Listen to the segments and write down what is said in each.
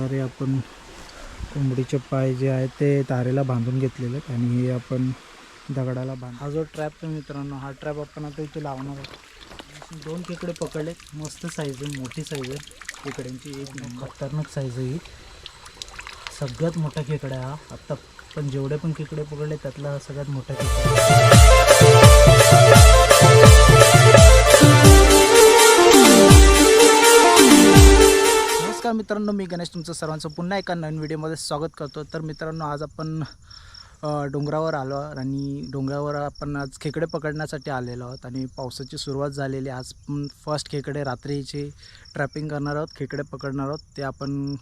अरे आपण कोंबडीचे पाय जे आहेत ते तारेला बांधून घेतलेले आहेत आणि हे आपण दगडाला बांध हा जो ट्रॅप आहे मित्रांनो हा ट्रॅप आपण आता इथे लावणार आहोत. दोन खेकडे पकडले मस्त साईज आहे मोठी साईज आहे. खेकड्यांची एक खतरनाक साईज आहे ही. सगळ्यात मोठा खेकडा आहे हा. आत्ता पण जेवढे पण खेकडे पकडले त्यातला हा सगळ्यात मोठा खेकडा नमस्कार मित्रांनो मी गणेश तुमचं सर्वांचं पुन्हा एका नवीन व्हिडिओमध्ये स्वागत करतो. तर मित्रांनो आज आपण डोंगरावर आलो आहोत आणि डोंगरावर आपण आज खेकडे पकडण्यासाठी आलेलो आहोत आणि पावसाची सुरुवात झालेली आहे. आज फर्स्ट खेकडे रात्रीची ट्रॅपिंग करणार आहोत खेकडे पकडणार आहोत. ते आपण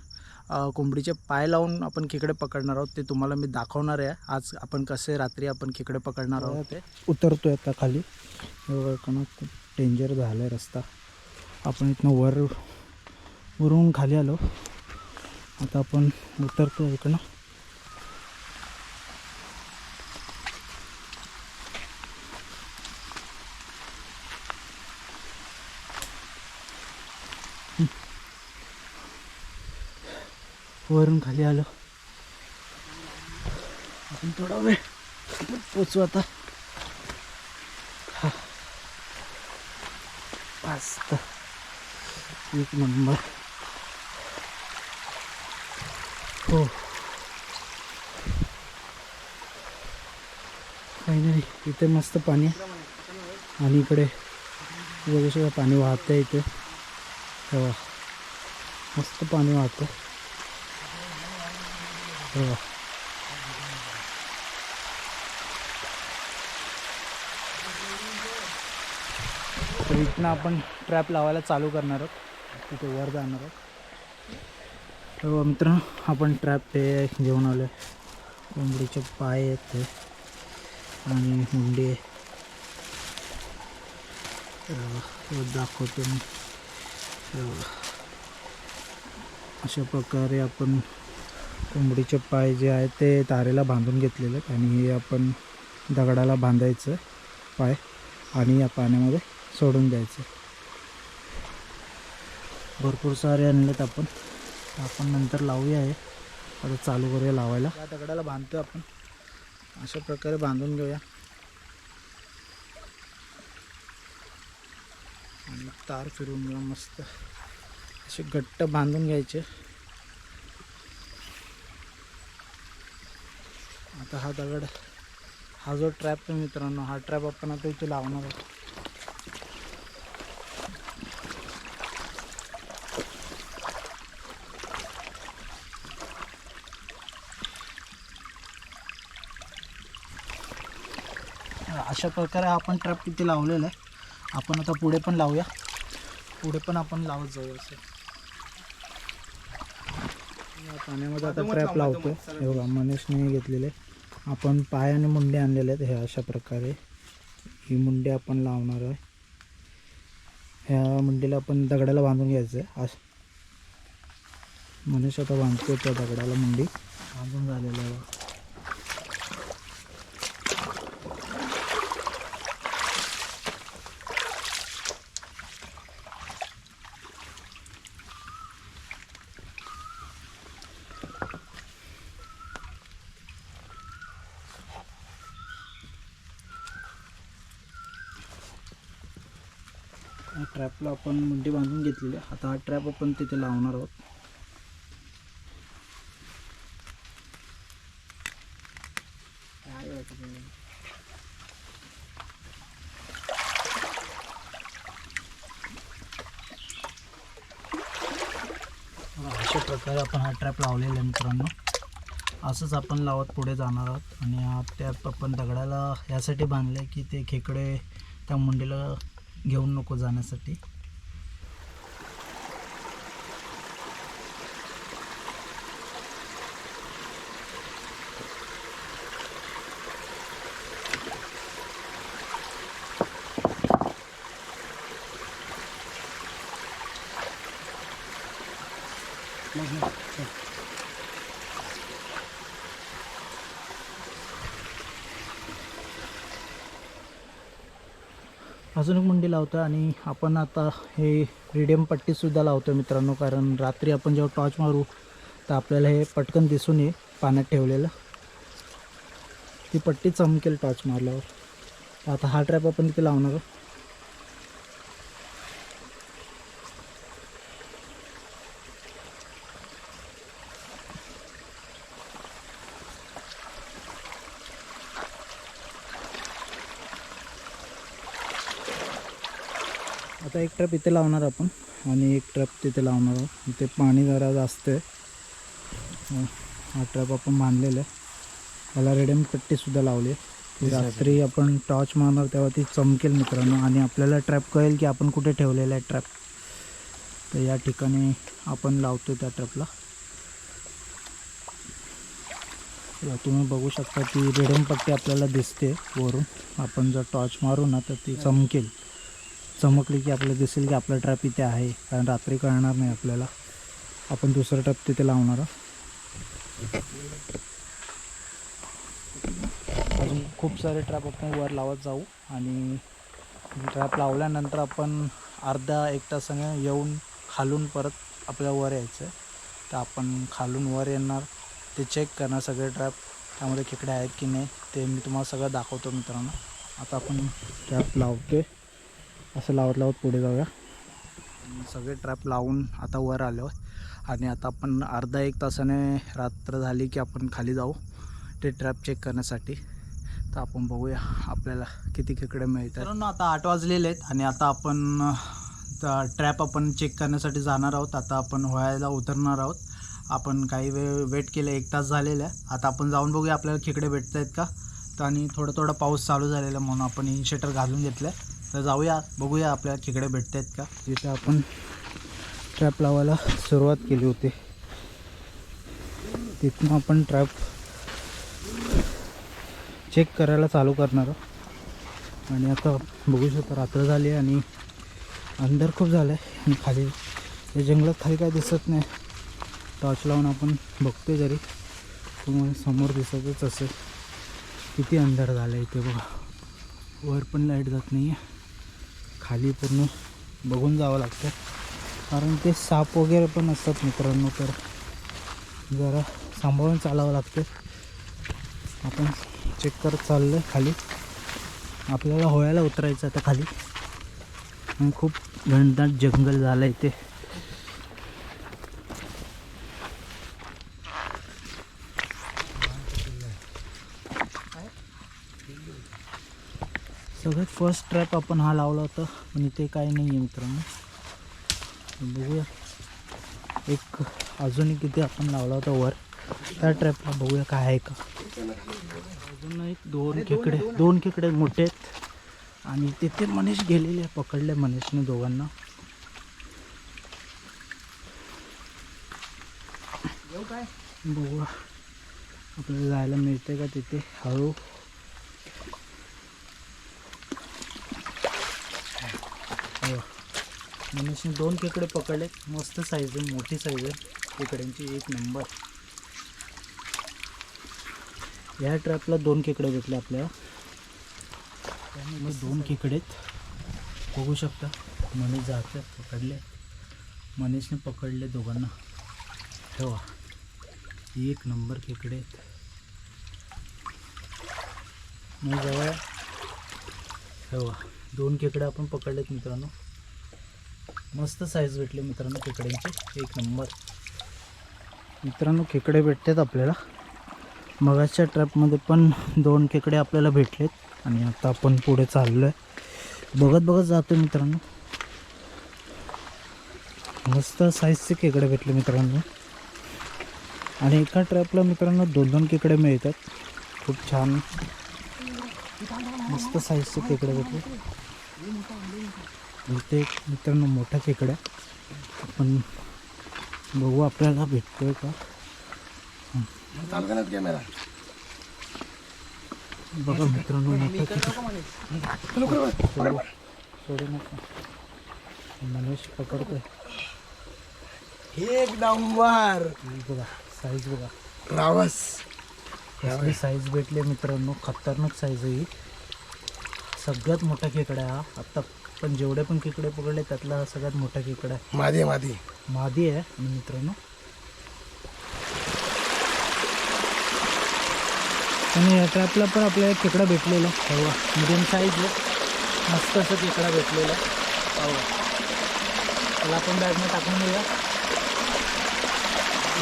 कोंबडीचे पाय लावून आपण खेकडे पकडणार आहोत. ते तुम्हाला मी दाखवणार आहे. आज आपण कसे रात्री आपण खेकडे पकडणार आहोत ते. उतरतोय आता खाली. खूप डेंजर झालं आहे रस्ता. आपण इथनं वर वरून खाली आलो. आता आपण उतरतो इकडनं. वरून खाली आलो. आपण थोडा वेळ पोचू आता. हा. पाच एक नंबर. हो. फायनली इथे मस्त पाणी आहे. आणि इकडे बघू शकता पाणी वाहतं आहे इथे. तेव्हा मस्त पाणी वाहतं तेव्हा. तर इथनं आपण ट्रॅप लावायला चालू करणार आहोत. तिथे वर जाणार आहोत. तर आपण ट्रॅप ते घेऊन आलो आहे कोंबडीचे पाय आहेत ते. आणि हुंडी. आहे दाखवतो मी. अशा प्रकारे आपण कोंबडीचे पाय जे आहेत ते तारेला बांधून घेतलेले आहेत आणि हे आपण दगडाला बांधायचं पाय आणि या पाण्यामध्ये सोडून द्यायचं. भरपूर सारे आणलेत आपण. आपण नंतर लावूया हे. आता चालू करूया लावायला. या दगडाला बांधतो आपण. अशा प्रकारे बांधून घेऊया. आणि तार फिरून घेऊया मस्त. असे घट्ट बांधून घ्यायचे. आता हा दगड हा जो ट्रॅप आहे मित्रांनो हा ट्रॅप आपण आता इथे लावणार आहोत. अशा प्रकारे आपण ट्रॅप तिथे लावलेला आहे. आपण आता पुढे पण लावूया. पुढे पण आपण लावत जाऊ असं. या पाण्यामध्ये आता ट्रॅप लावतो हे बघा मनीषने घेतलेले. आपण पाय आणि मुंडे आणलेले आहेत. हे अशा प्रकारे. ही मुंडे आपण लावणार आहे. ह्या मुंडीला आपण दगडाला बांधून घ्यायचं आहे अश मनीष आता बांधतो त्या दगडाला मुंडी. बांधून झालेलं आहे. ट्रॅपला आपण मुंडी बांधून घेतलेली आता हा ट्रॅप आपण तिथे लावणार आहोत. अशा प्रकारे आपण हा ट्रॅप लावलेला आहे मित्रांनो. असंच आपण लावत पुढे जाणार आहोत. आणि हा ट्रॅप आपण दगडाला यासाठी बांधले की ते खेकडे त्या मुंडीला घेऊन नको जाण्यासाठी. अजून एक मुंडी लावतो आणि आपण आता हे रेडियम पट्टीसुद्धा लावतो मित्रांनो कारण रात्री आपण जेव्हा टॉर्च मारू तर आपल्याला हे पटकन दिसून ये पाण्यात ठेवलेलं. ती पट्टी चमकेल टॉर्च मारल्यावर. आता हा ट्रॅप आपण तिथे लावणार आता एक ट्रॅप इथे लावणार आपण. आणि एक ट्रॅप तिथे लावणार आहोत. इथे पाणी जरा जास्त आहे. हा ट्रॅप आपण बांधलेला आहे. त्याला रेडीम पट्टीसुद्धा लावली आहे. रात्री आपण टॉर्च मारणार तेव्हा ती चमकेल मित्रांनो. आणि आपल्याला ट्रॅप कळेल की आपण कुठे ठेवलेला आहे ट्रॅप तर या ठिकाणी आपण लावतो त्या ट्रॅपला तुम्ही बघू शकता ती रेडीम पट्टी आपल्याला दिसते वरून. आपण जर टॉर्च मारू ना तर ती चमकेल. चमकली की आपल्याला दिसेल की आपला ट्रॅप इथे आहे. कारण रात्री कळणार नाही आपल्याला. आपण दुसरा ट्रॅप तिथे लावणार आहोत. अजून खूप सारे ट्रॅप आपण वर लावत जाऊ. आणि ट्रॅप लावल्यानंतर आपण अर्धा एक तासाने येऊन खालून परत आपल्या वर यायचं आहे. तर आपण खालून वर येणार. ते चेक करणार सगळे ट्रॅप त्यामध्ये खेकडे आहेत की नाही ते मी तुम्हाला सगळं दाखवतो मित्रांनो. आता आपण ट्रॅप आहे असं लावत लावत पुढे जाऊया. सगळे ट्रॅप लावून आता वर आलो आणि आता आपण अर्धा एक तासाने रात्र झाली की आपण खाली जाऊ ते ट्रॅप चेक करण्यासाठी. तर आपण बघूया आपल्याला किती खेकडे मिळतात. मित्रांनो आता आठ वाजलेले आहेत आणि आता आपण ट्रॅप आपण चेक करण्यासाठी जाणार आहोत. आता आपण व्हायला उतरणार आहोत. आपण काही वेळ वेट केलं एक तास झालेला आहे. आता आपण जाऊन बघूया आपल्याला खेकडे भेटत आहेत का. तर आणि थोडं थोडं पाऊस चालू झालेला आहे म्हणून आपण इनशेटर घालून घेतलं आहे तर जाऊया बघूया आपल्याला खेकडे भेटत आहेत का. तिथे आपण ट्रॅप लावायला सुरुवात केली होती. तिथून आपण ट्रॅप चेक करायला चालू करणार आणि आता बघू शकतो रात्र झाली आहे आणि अंधार खूप झालं आहे आणि खाली या जंगलात खाली काय दिसत नाही. टॉर्च लावून आपण बघतोय जरी. तुम्हाला समोर दिसतच असेल. किती अंधार झालं आहे इथे बघा. वर पण लाइट जात नाही आहे खाली पूर्ण बघून जावं लागतं. कारण ते साप वगैरे पण असतात मित्रांनो तर जरा सांभाळून चालावं लागतं. आपण चेक करत चाललं आहे खाली. आपल्याला होळ्याला उतरायचं आता खाली. आणि खूप घनदाट जंगल झालं आहे ते सगळ्यात फर्स्ट ट्रॅप आपण हा लावला होता पण इथे काही नाही आहे मित्रांनो बघूया. एक अजूनही किती आपण लावला होता वर. त्या ट्रॅपला बघूया काय आहे का. अजून एक दोन खेकडे दोन खेकडे मोठे आहेत. आणि तिथे मनीष गेलेले आहे, पकडले मनीषने दोघांना. बघूया. आपल्याला जायला मिळते का तिथे? हळू हो. मनीषने दोन खेकडे पकडले मस्त साईज आहे मोठी साईज आहे. खेकड्यांची एक नंबर या ट्रॅपला दोन खेकडे भेटले आपल्याला. त्यामध्ये दोन खेकडे आहेत. बघू शकता. मनीष जातात पकडले. मनीषने पकडले दोघांना. ठेवा. एक नंबर खेकडे आहेत. मग जवळ. ठेवा. दोन खेकडे आपण पकडलेत मित्रांनो. मस्त साईज भेटले मित्रांनो खेकड्यांचे. एक नंबर मित्रांनो खेकडे भेटतात आपल्याला. मगाच्या ट्रॅपमध्ये पण दोन खेकडे आपल्याला भेटलेत. आणि आता आपण पुढे चाललो आहे बघत बघत जातो मित्रांनो. मस्त साईजचे खेकडे भेटले मित्रांनो. आणि एका ट्रॅपला मित्रांनो दोन दोन खेकडे मिळतात. खूप छान. मस्त साईजचे खेकडे भेटले. इथे एक मित्रांनो मोठा खेकडा आहे. आपण बघू आपल्याला भेटतोय का? बघा मित्रांनो मोठा सोडू नका. मनीष पकडतोय. एक नंबर. बघा साईज बघा. रावस. कसली साईज भेटली मित्रांनो खतरनाक साईज आहे ही. सगळ्यात मोठा खेकडा आहे हा. आत्ता पण जेवढे पण खेकडे पकडले त्यातला सगळ्यात मोठा खेकडा आहे. मादी मादी. मादी आहे आणि मित्रांनो. आणि या ट्रॅपला पण आपल्याला एक खेकडा भेटलेला हवा. मिडियम साईज मस्त असं खेकडा भेटलेला हवा. त्याला आपण बॅगने टाकून देऊया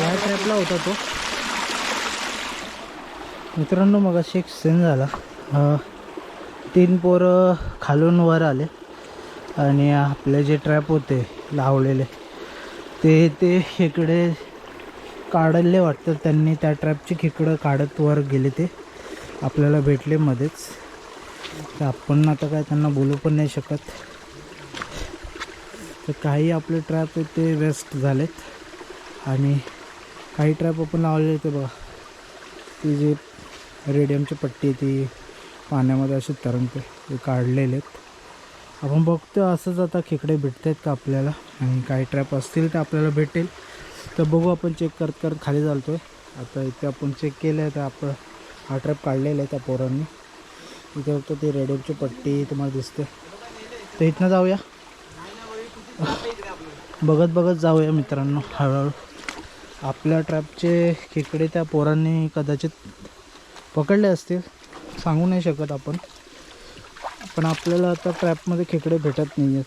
या ट्रॅपला होता तो. मित्रांनो मग अशी एक सेन झाला. तीन पोरं खालून वर आले. आणि आपले जे ट्रॅप होते लावलेले ते ते खेकडे काढले वाटतं. त्यांनी त्या ट्रॅपची खेकडं काढत वर गेले ते. आपल्याला भेटले मध्येच. तर आपण आता काय त्यांना बोलू पण नाही शकत. तर काही आपले ट्रॅप ते वेस्ट झालेत. आणि काही ट्रॅप आपण लावलेले ते बघा. ती जी रेडियमची पट्टी ती पाण्यामध्ये असे तरंगते ते काढलेले आहेत आपण बघतो असंच आता खेकडे भेटत आहेत का आपल्याला? आणि काही ट्रॅप असतील तर आपल्याला भेटेल. तर बघू आपण चेक करत करत खाली चालतो आहे आता इथे आपण चेक केलं आहे तर आपण हा ट्रॅप काढलेला आहे त्या पोरांनी. इथे फक्त ते रेडिओची पट्टी तुम्हाला दिसते तर इथनं जाऊया. बघत बघत जाऊया मित्रांनो हळूहळू. आपल्या ट्रॅपचे खेकडे त्या पोरांनी कदाचित पकडले असतील. सांगू नाही शकत आपण. पण आपल्याला आता ट्रॅपमध्ये खेकडे भेटत नाही आहेत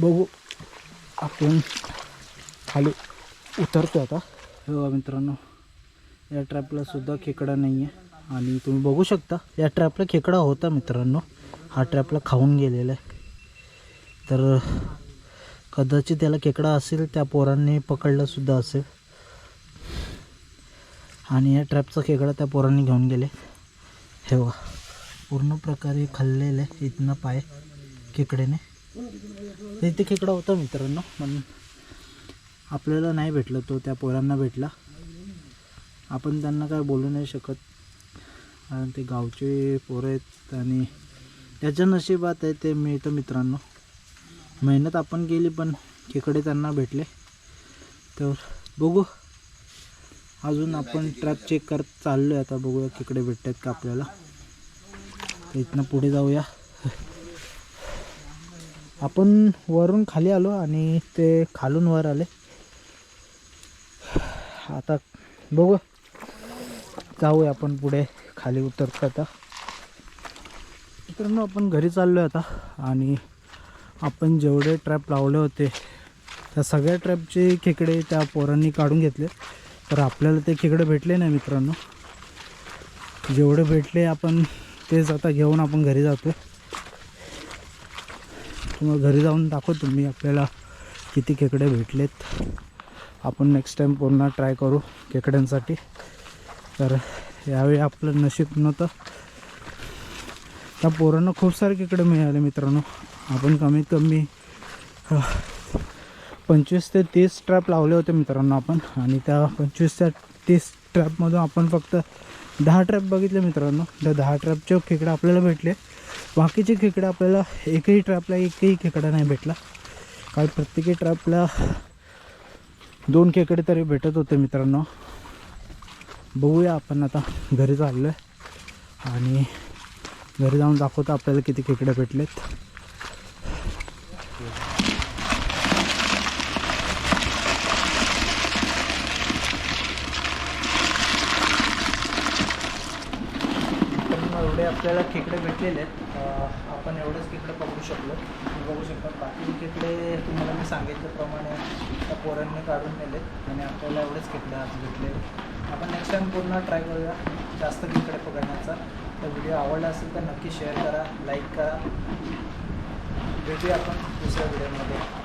बघू. आपण खाली उतरतो आता. हे बघा मित्रांनो या ट्रॅपला सुद्धा खेकडा नाही आहे आणि तुम्ही बघू शकता या ट्रॅपला खेकडा होता मित्रांनो. हा ट्रॅपला खाऊन गेलेला आहे. तर कदाचित त्याला खेकडा असेल त्या पोरांनी पकडलासुद्धा असेल. आणि या ट्रॅपचा खेकडा त्या पोरांनी घेऊन गेले. हे बघा. पूर्ण प्रकारे खाल्लेलं आहे. इथनं पाय खेकड्याने. तर इथे खेकडा होता मित्रांनो पण आपल्याला नाही भेटलं तो त्या पोरांना भेटला. आपण त्यांना काय बोलू नाही शकत. कारण ते गावचे पोरं आहेत आणि त्याच्या नशिबात आहे ते मिळतं मित्रांनो. मेहनत आपण केली पण खेकडे त्यांना भेटले. तर बघू. अजून आपण ट्रॅप चेक करत चाललो आहे आता बघूया खेकडे भेटत आहेत का आपल्याला. इथनं पुढे जाऊया. आपण वरून खाली आलो आणि ते खालून वर आले. आता बघू. जाऊया आपण पुढे खाली उतरतो आता. मित्रांनो आपण घरी चाललो आहे आता आणि आपण जेवढे ट्रॅप लावले होते त्या सगळ्या ट्रॅपचे खेकडे त्या पोरांनी काढून घेतले. तर आपल्याला ते खेकडे भेटले नाही मित्रांनो. जेवढे भेटले आपण तेच आता घेऊन आपण घरी जातो. तुम्हाला घरी जाऊन दाखवतो मी आपल्याला किती खेकडे भेटलेत. आपण नेक्स्ट टाईम पुन्हा ट्राय करू खेकड्यांसाठी. तर यावेळी आपलं नशीब नव्हतं. त्या पोरांना खूप सारे खेकडे मिळाले मित्रांनो. आपण कमीत कमी पंचवीस ते तीस ट्रॅप लावले होते मित्रांनो आपण. आणि त्या पंचवीस ते तीस ट्रॅपमधून आपण फक्त दहा ट्रॅप बघितले मित्रांनो. त्या दहा ट्रॅपचे खेकडे आपल्याला भेटले. बाकीचे खेकडे आपल्याला एकही ट्रॅपला एकही खेकडा नाही भेटला. कारण प्रत्येकी ट्रॅपला दोन खेकडे तरी भेटत होते मित्रांनो. बघूया आपण आता घरी चाललो आहे आणि घरी जाऊन दाखवतो आपल्याला किती खेकडे भेटलेत. मित्रांनो, आपल्याला खेकडे भेटलेले आहेत. आपण एवढेच खेकडे पकडू शकलो. बघू शकता बाकी खेकडे तुम्हाला मी सांगितल्याप्रमाणे त्या पोरांनी काढून नेले आणि आपल्याला एवढेच खेकडे आज भेटले. आपण नेक्स्ट टाईम पूर्ण ट्राय करूया जास्त खेकडे पकडण्याचा. तर व्हिडिओ आवडला असेल तर नक्की शेअर करा लाईक करा. भेटूया आपण दुसऱ्या व्हिडिओमध्ये